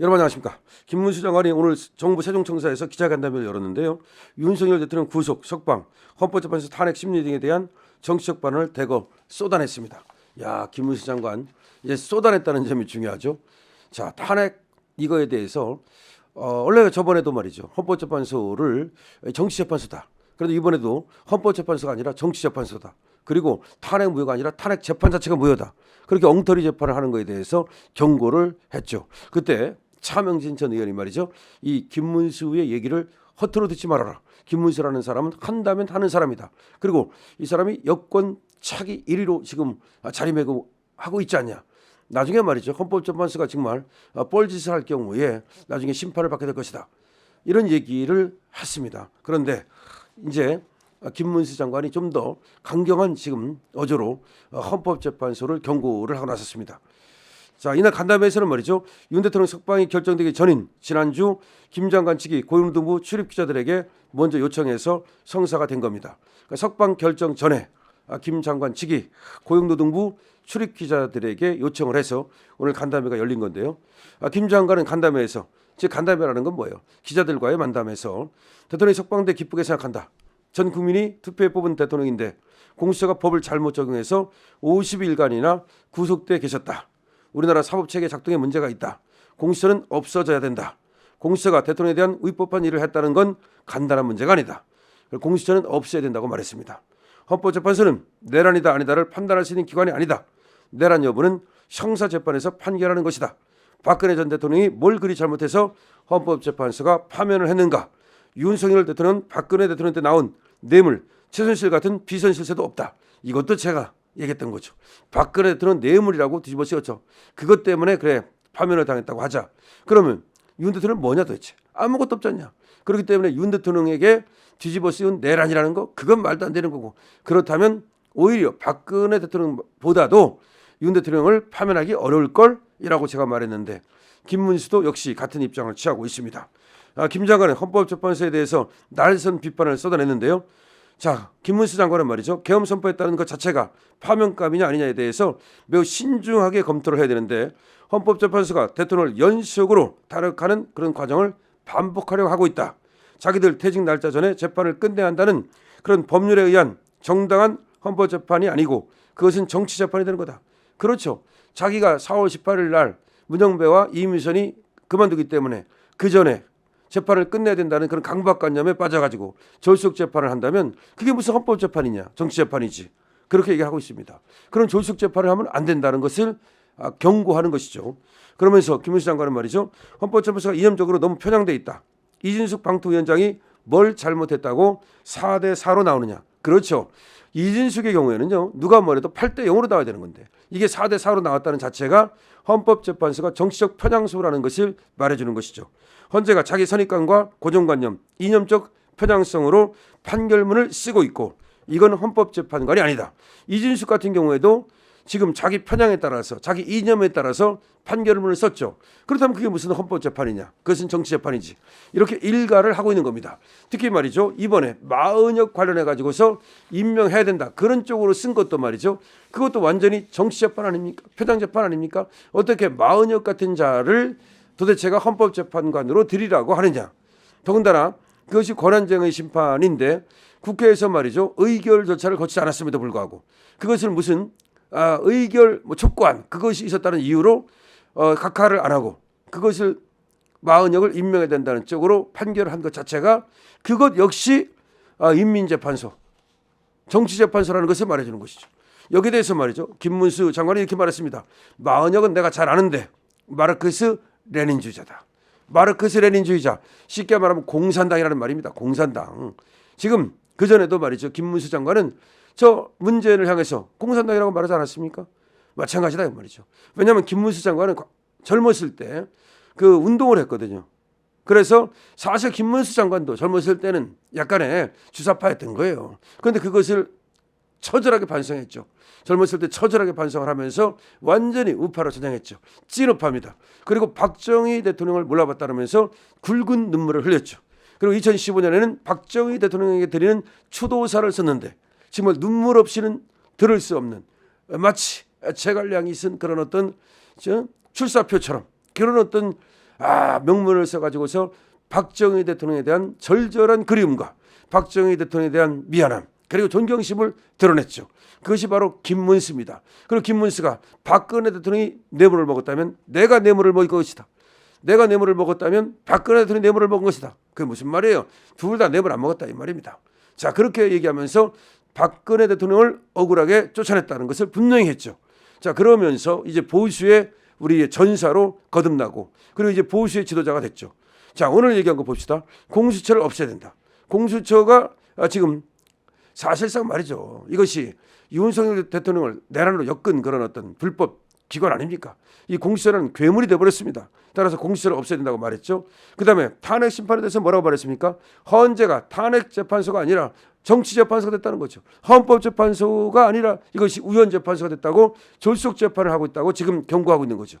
여러분 안녕하십니까. 김문수 장관이 오늘 정부 세종청사에서 기자간담회를 열었는데요. 윤석열 대통령 구속, 석방, 헌법재판소 탄핵 심리 등에 대한 정치적 반응을 대거 쏟아냈습니다. 야, 김문수 장관 이제 쏟아냈다는 점이 중요하죠. 자, 탄핵 이거에 대해서 어, 원래 저번에도 말이죠. 헌법재판소를 정치재판소다. 그래도 이번에도 헌법재판소가 아니라 정치재판소다. 그리고 탄핵 무효가 아니라 탄핵 재판 자체가 무효다. 그렇게 엉터리 재판을 하는 거에 대해서 경고를 했죠. 그때 차명진 전 의원이 말이죠. 이 김문수의 얘기를 허투루 듣지 말아라. 김문수라는 사람은 한다면 하는 사람이다. 그리고 이 사람이 여권 차기 1위로 지금 자리매김 하고 있지 않냐. 나중에 말이죠. 헌법재판소가 정말 뻘짓을 할 경우에 나중에 심판을 받게 될 것이다. 이런 얘기를 했습니다. 그런데 이제 김문수 장관이 좀 더 강경한 지금 어조로 헌법재판소를 경고를 하고 나섰습니다. 자 이날 간담회에서는 말이죠 윤 대통령 석방이 결정되기 전인 지난주 김 장관 측이 고용노동부 출입 기자들에게 먼저 요청해서 성사가 된 겁니다. 그러니까 석방 결정 전에 아, 김 장관 측이 고용노동부 출입 기자들에게 요청을 해서 오늘 간담회가 열린 건데요. 아, 김 장관은 간담회에서 즉 간담회라는 건 뭐예요? 기자들과의 만담에서 대통령이 석방돼 기쁘게 생각한다. 전 국민이 투표에 뽑은 대통령인데 공수처가 법을 잘못 적용해서 50일간이나 구속돼 계셨다. 우리나라 사법 체계 작동에 문제가 있다. 공수처는 없어져야 된다. 공수처가 대통령에 대한 위법한 일을 했다는 건 간단한 문제가 아니다. 공수처는 없어야 된다고 말했습니다. 헌법재판소는 내란이다 아니다를 판단할 수 있는 기관이 아니다. 내란 여부는 형사재판에서 판결하는 것이다. 박근혜 전 대통령이 뭘 그리 잘못해서 헌법재판소가 파면을 했는가? 윤석열 대통령은 박근혜 대통령 때 나온 뇌물, 최순실 같은 비선 실세도 없다. 이것도 제가 얘기했던 거죠. 박근혜 대통령 뇌물이라고 뒤집어 씌웠죠. 그것 때문에 그래 파면을 당했다고 하자. 그러면 윤 대통령 뭐냐 도대체? 아무것도 없잖냐. 그렇기 때문에 윤 대통령에게 뒤집어 씌운 내란이라는 거 그건 말도 안 되는 거고 그렇다면 오히려 박근혜 대통령보다도 윤 대통령을 파면하기 어려울 걸이라고 제가 말했는데 김문수도 역시 같은 입장을 취하고 있습니다. 아, 김 장관은 헌법재판소에 대해서 날선 비판을 쏟아냈는데요. 자, 김문수 장관은 말이죠. 계엄 선포했다는 것 자체가 파면감이냐 아니냐에 대해서 매우 신중하게 검토를 해야 되는데 헌법재판소가 대통령을 연속으로 타락하는 그런 과정을 반복하려고 하고 있다. 자기들 퇴직 날짜 전에 재판을 끝내야 한다는 그런 법률에 의한 정당한 헌법재판이 아니고 그것은 정치 재판이 되는 거다. 그렇죠. 자기가 4월 18일 날 문영배와 이미선이 그만두기 때문에 그 전에 재판을 끝내야 된다는 그런 강박관념에 빠져가지고 졸속 재판을 한다면 그게 무슨 헌법 재판이냐 정치 재판이지 그렇게 얘기하고 있습니다. 그런 졸속 재판을 하면 안 된다는 것을 아, 경고하는 것이죠. 그러면서 김문수 장관은 말이죠 헌법재판소가 이념적으로 너무 편향돼 있다. 이진숙 방통위원장이 뭘 잘못했다고 4대 4로 나오느냐? 그렇죠. 이진숙의 경우에는요 누가 뭐래도 8대 0으로 나와야 되는 건데 이게 4대 4로 나왔다는 자체가 헌법재판소가 정치적 편향소라는 것을 말해주는 것이죠. 헌재가 자기 선입관과 고정관념, 이념적 편향성으로 판결문을 쓰고 있고 이건 헌법재판관이 아니다. 이진숙 같은 경우에도 지금 자기 편향에 따라서 자기 이념에 따라서 판결문을 썼죠. 그렇다면 그게 무슨 헌법재판이냐? 그것은 정치재판이지. 이렇게 일가를 하고 있는 겁니다. 특히 말이죠. 이번에 마은혁 관련해 가지고서 임명해야 된다. 그런 쪽으로 쓴 것도 말이죠. 그것도 완전히 정치재판 아닙니까? 표장재판 아닙니까? 어떻게 마은혁 같은 자를 도대체가 헌법재판관으로 들이라고 하느냐? 더군다나 그것이 권한쟁의 심판인데 국회에서 말이죠. 의결 절차를 거치지 않았음에도 불구하고 그것을 무슨 아, 의결 뭐 촉구안 그것이 있었다는 이유로 어, 각하를 안 하고 그것을 마은혁을 임명해야 된다는 쪽으로 판결을 한 것 자체가 그것 역시 아, 인민재판소 정치재판소라는 것을 말해주는 것이죠. 여기에 대해서 말이죠. 김문수 장관이 이렇게 말했습니다. 마은혁은 내가 잘 아는데 마르크스 레닌주의자다. 마르크스 레닌주의자 쉽게 말하면 공산당이라는 말입니다. 공산당. 지금 그 전에도 말이죠. 김문수 장관은 저 문재인을 향해서 공산당이라고 말하지 않았습니까? 마찬가지다 이 말이죠. 왜냐하면 김문수 장관은 젊었을 때 그 운동을 했거든요. 그래서 사실 김문수 장관도 젊었을 때는 약간의 주사파였던 거예요. 그런데 그것을 처절하게 반성했죠. 젊었을 때 처절하게 반성을 하면서 완전히 우파로 전향했죠. 찐우파입니다. 그리고 박정희 대통령을 몰라봤다면서 굵은 눈물을 흘렸죠. 그리고 2015년에는 박정희 대통령에게 드리는 추도사를 썼는데 정말 눈물 없이는 들을 수 없는 마치 제갈량이 쓴 그런 어떤 저 출사표처럼 그런 어떤 아 명문을 써가지고서 박정희 대통령에 대한 절절한 그리움과 박정희 대통령에 대한 미안함 그리고 존경심을 드러냈죠. 그것이 바로 김문수입니다. 그리고 김문수가 박근혜 대통령이 뇌물을 먹었다면 내가 뇌물을 먹을 것이다. 내가 뇌물을 먹었다면 박근혜 대통령이 뇌물을 먹은 것이다. 그게 무슨 말이에요? 둘 다 뇌물 안 먹었다 이 말입니다. 자 그렇게 얘기하면서 박근혜 대통령을 억울하게 쫓아냈다는 것을 분명히 했죠. 자 그러면서 이제 보수의 우리 전사로 거듭나고 그리고 이제 보수의 지도자가 됐죠. 자 오늘 얘기한 거 봅시다. 공수처를 없애야 된다. 공수처가 아, 지금 사실상 말이죠. 이것이 윤석열 대통령을 내란으로 엮은 그런 어떤 불법 기관 아닙니까? 이 공수처는 괴물이 돼버렸습니다. 따라서 공수처를 없애야 된다고 말했죠. 그 다음에 탄핵 심판에 대해서 뭐라고 말했습니까? 헌재가 탄핵 재판소가 아니라 정치 재판소가 됐다는 거죠. 헌법 재판소가 아니라 이것이 우연 재판소가 됐다고 졸속 재판을 하고 있다고 지금 경고하고 있는 거죠.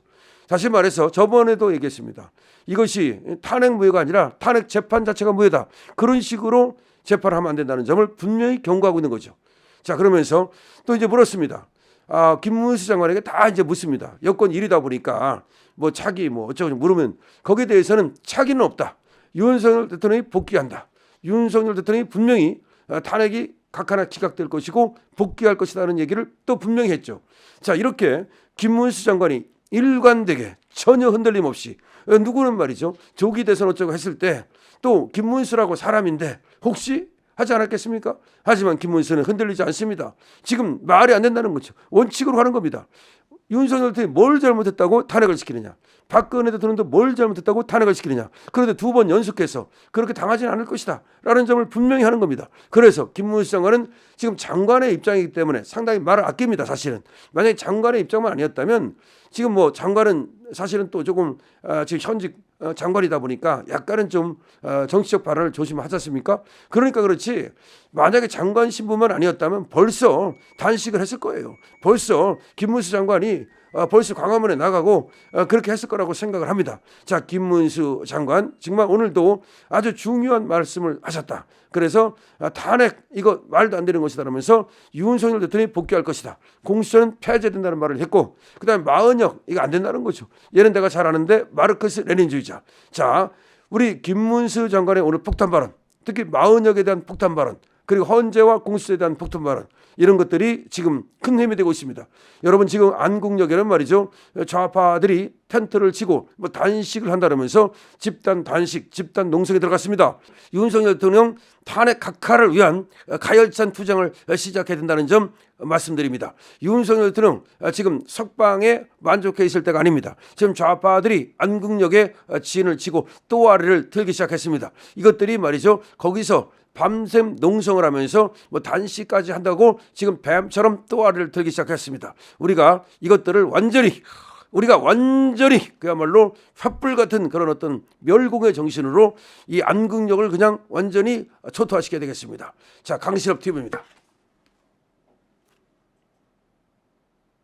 다시 말해서 저번에도 얘기했습니다. 이것이 탄핵 무효가 아니라 탄핵 재판 자체가 무효다. 그런 식으로 재판을 하면 안 된다는 점을 분명히 경고하고 있는 거죠. 자 그러면서 또 이제 물었습니다. 아 김문수 장관에게 다 이제 묻습니다. 여권 1위다 보니까 뭐 차기 뭐 어쩌고 물으면 거기에 대해서는 차기는 없다. 윤석열 대통령이 복귀한다. 윤석열 대통령이 분명히 어, 탄핵이 각 하나 기각될 것이고 복귀할 것이라는 얘기를 또 분명히 했죠. 자 이렇게 김문수 장관이 일관되게 전혀 흔들림 없이 어, 누구는 말이죠 조기 대선 어쩌고 했을 때 또 김문수라고 사람인데 혹시 하지 않았겠습니까? 하지만 김문수는 흔들리지 않습니다. 지금 말이 안 된다는 거죠. 원칙으로 하는 겁니다. 윤석열 대통령이 뭘 잘못했다고 탄핵을 시키느냐? 박근혜 대통령도 뭘 잘못했다고 탄핵을 시키느냐? 그런데 두 번 연속해서 그렇게 당하지는 않을 것이다. 라는 점을 분명히 하는 겁니다. 그래서 김문수 장관은 지금 장관의 입장이기 때문에 상당히 말을 아낍니다. 사실은. 만약에 장관의 입장만 아니었다면 지금 뭐 장관은 사실은 또 조금 어, 지금 현직 어, 장관이다 보니까 약간은 좀 어, 정치적 발언을 조심하지 않습니까? 그러니까 그렇지 만약에 장관 신분만 아니었다면 벌써 단식을 했을 거예요. 벌써 김문수 장관이 어, 벌써 광화문에 나가고 어, 그렇게 했을 거라고 생각을 합니다. 자, 김문수 장관 정말 오늘도 아주 중요한 말씀을 하셨다. 그래서 아, 탄핵 이거 말도 안 되는 것이다라면서 윤석열 대통령이 복귀할 것이다. 공수처는 폐지된다는 말을 했고 그다음에 마은혁 이거 안 된다는 거죠. 얘는 내가 잘 아는데 마르크스 레닌주의자. 자, 우리 김문수 장관의 오늘 폭탄 발언, 특히 마은혁에 대한 폭탄 발언, 그리고 헌재와 공수처에 대한 폭탄 발언 이런 것들이 지금 큰 힘이 되고 있습니다. 여러분 지금 안국역에는 말이죠 좌파들이 텐트를 치고 뭐 단식을 한다면서 집단 단식, 집단 농성에 들어갔습니다. 윤석열 대통령 탄핵 각하를 위한 가열찬 투쟁을 시작해야 된다는 점 말씀드립니다. 윤석열 대통령 지금 석방에 만족해 있을 때가 아닙니다. 지금 좌파들이 안국역에 지인을 치고 또아리를 틀기 시작했습니다. 이것들이 말이죠 거기서 밤샘 농성을 하면서 뭐 단식까지 한다고 지금 뱀처럼 또아리를 들기 시작했습니다. 우리가 이것들을 완전히 우리가 완전히 그야말로 횃불 같은 그런 어떤 멸공의 정신으로 이 안국역을 그냥 완전히 초토화시켜야 되겠습니다. 자, 강실업 TV입니다.